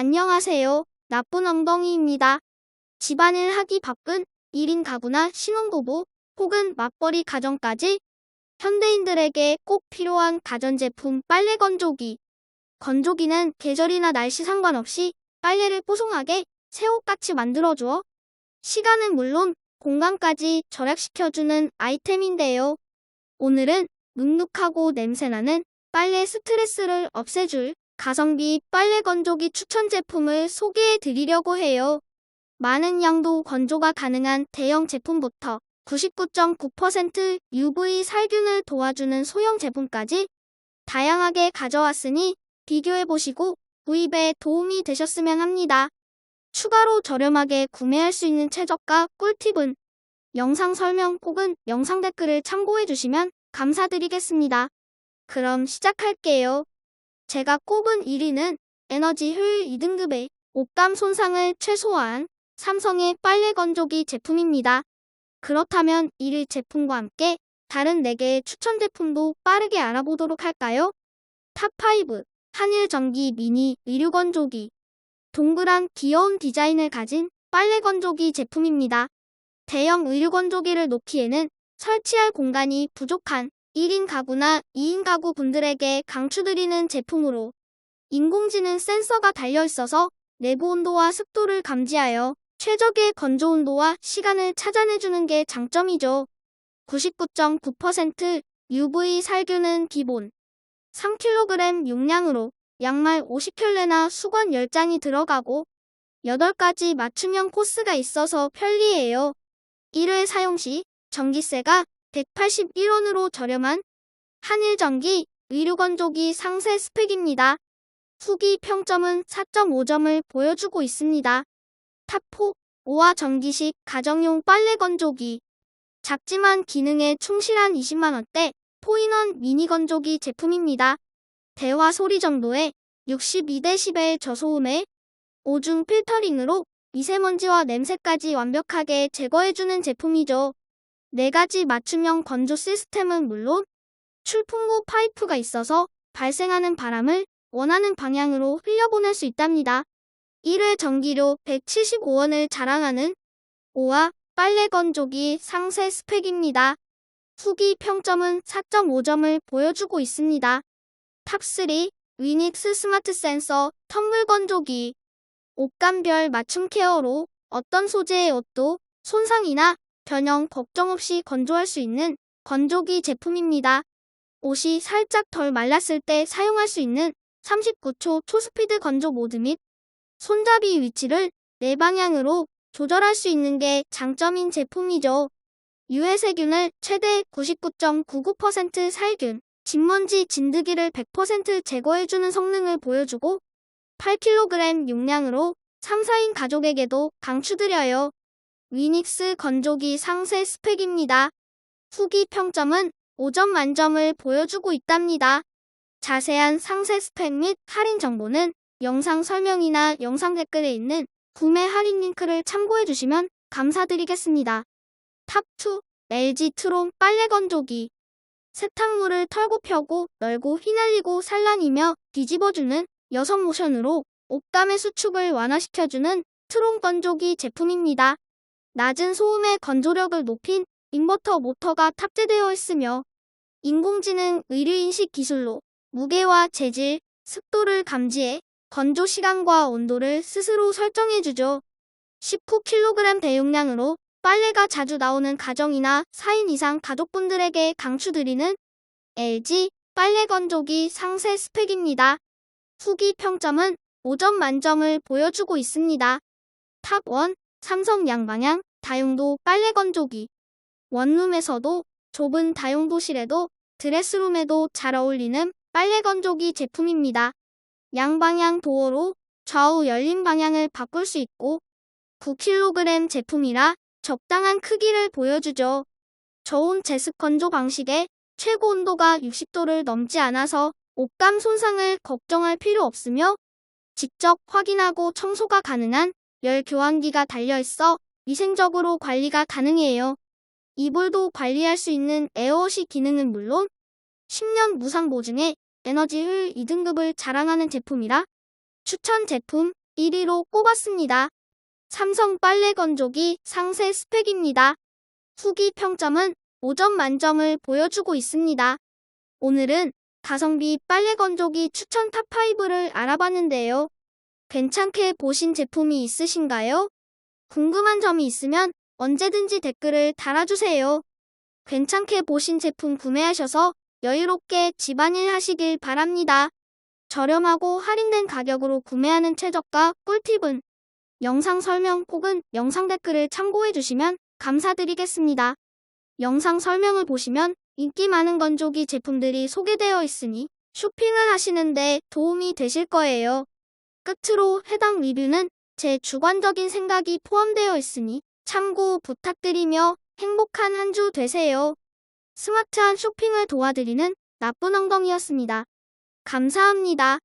안녕하세요. 나쁜 엉덩이입니다. 집안일 하기 바쁜 1인 가구나 신혼부부 혹은 맞벌이 가정까지 현대인들에게 꼭 필요한 가전제품 빨래 건조기. 건조기는 계절이나 날씨 상관없이 빨래를 뽀송하게 새 옷같이 만들어주어 시간은 물론 공간까지 절약시켜주는 아이템인데요. 오늘은 눅눅하고 냄새나는 빨래 스트레스를 없애줄 가성비 빨래 건조기 추천 제품을 소개해 드리려고 해요. 많은 양도 건조가 가능한 대형 제품부터 99.9% UV 살균을 도와주는 소형 제품까지 다양하게 가져왔으니 비교해보시고 구입에 도움이 되셨으면 합니다. 추가로 저렴하게 구매할 수 있는 최저가 꿀팁은 영상 설명 혹은 영상 댓글을 참고해주시면 감사드리겠습니다. 그럼 시작할게요. 제가 꼽은 1위는 에너지 효율 2등급의 옷감 손상을 최소화한 삼성의 빨래 건조기 제품입니다. 그렇다면 1위 제품과 함께 다른 4개의 추천 제품도 빠르게 알아보도록 할까요? 탑5 한일 전기 미니 의류 건조기 동그란 귀여운 디자인을 가진 빨래 건조기 제품입니다. 대형 의류 건조기를 놓기에는 설치할 공간이 부족한 1인 가구나 2인 가구 분들에게 강추드리는 제품으로 인공지능 센서가 달려 있어서 내부 온도와 습도를 감지하여 최적의 건조 온도와 시간을 찾아내주는 게 장점이죠. 99.9% UV 살균은 기본. 3kg 용량으로 양말 50켤레나 수건 10장이 들어가고 8가지 맞춤형 코스가 있어서 편리해요. 1회 사용 시 전기세가 181원으로 저렴한 한일전기 의류건조기 상세 스펙입니다. 후기 평점은 4.5점을 보여주고 있습니다. 탑4 오와 전기식 가정용 빨래 건조기 작지만 기능에 충실한 20만원대 포인원 미니 건조기 제품입니다. 대화 소리 정도의 62dB 저소음에 오중 필터링으로 미세먼지와 냄새까지 완벽하게 제거해주는 제품이죠. 4가지 맞춤형 건조 시스템은 물론 출풍구 파이프가 있어서 발생하는 바람을 원하는 방향으로 흘려보낼 수 있답니다. 1회 전기료 175원을 자랑하는 5화 빨래 건조기 상세 스펙입니다. 후기 평점은 4.5점을 보여주고 있습니다. 탑3 위닉스 스마트 센서 텀물 건조기 옷감별 맞춤 케어로 어떤 소재의 옷도 손상이나 변형 걱정 없이 건조할 수 있는 건조기 제품입니다. 옷이 살짝 덜 말랐을 때 사용할 수 있는 39초 초스피드 건조 모드 및 손잡이 위치를 네 방향으로 조절할 수 있는 게 장점인 제품이죠. 유해세균을 최대 99.99% 살균, 진먼지 진드기를 100% 제거해주는 성능을 보여주고 8kg 용량으로 3, 4인 가족에게도 강추드려요. 위닉스 건조기 상세 스펙입니다. 후기 평점은 5점 만점을 보여주고 있답니다. 자세한 상세 스펙 및 할인 정보는 영상 설명이나 영상 댓글에 있는 구매 할인 링크를 참고해 주시면 감사드리겠습니다. 탑2 LG 트론 빨래 건조기 세탁물을 털고 펴고 널고 휘날리고 산란이며 뒤집어주는 여성 모션으로 옷감의 수축을 완화시켜주는 트론 건조기 제품입니다. 낮은 소음의 건조력을 높인 인버터 모터가 탑재되어 있으며 인공지능 의류인식 기술로 무게와 재질, 습도를 감지해 건조 시간과 온도를 스스로 설정해주죠. 19kg 대용량으로 빨래가 자주 나오는 가정이나 4인 이상 가족분들에게 강추드리는 LG 빨래 건조기 상세 스펙입니다. 후기 평점은 5점 만점을 보여주고 있습니다. 탑 1 삼성 양방향 다용도 빨래 건조기 원룸에서도 좁은 다용도실에도 드레스룸에도 잘 어울리는 빨래 건조기 제품입니다. 양방향 도어로 좌우 열린 방향을 바꿀 수 있고 9kg 제품이라 적당한 크기를 보여주죠. 저온 제습 건조 방식에 최고 온도가 60도를 넘지 않아서 옷감 손상을 걱정할 필요 없으며 직접 확인하고 청소가 가능한 열 교환기가 달려 있어 위생적으로 관리가 가능해요. 이불도 관리할 수 있는 에어워시 기능은 물론 10년 무상 보증에 에너지 효율 2등급을 자랑하는 제품이라 추천 제품 1위로 꼽았습니다. 삼성 빨래 건조기 상세 스펙입니다. 후기 평점은 5점 만점을 보여주고 있습니다. 오늘은 가성비 빨래 건조기 추천 탑5를 알아봤는데요. 괜찮게 보신 제품이 있으신가요? 궁금한 점이 있으면 언제든지 댓글을 달아주세요. 괜찮게 보신 제품 구매하셔서 여유롭게 집안일 하시길 바랍니다. 저렴하고 할인된 가격으로 구매하는 최저가 꿀팁은 영상 설명 혹은 영상 댓글을 참고해 주시면 감사드리겠습니다. 영상 설명을 보시면 인기 많은 건조기 제품들이 소개되어 있으니 쇼핑을 하시는데 도움이 되실 거예요. 끝으로 해당 리뷰는 제 주관적인 생각이 포함되어 있으니 참고 부탁드리며 행복한 한 주 되세요. 스마트한 쇼핑을 도와드리는 나쁜 엉덩이였습니다. 감사합니다.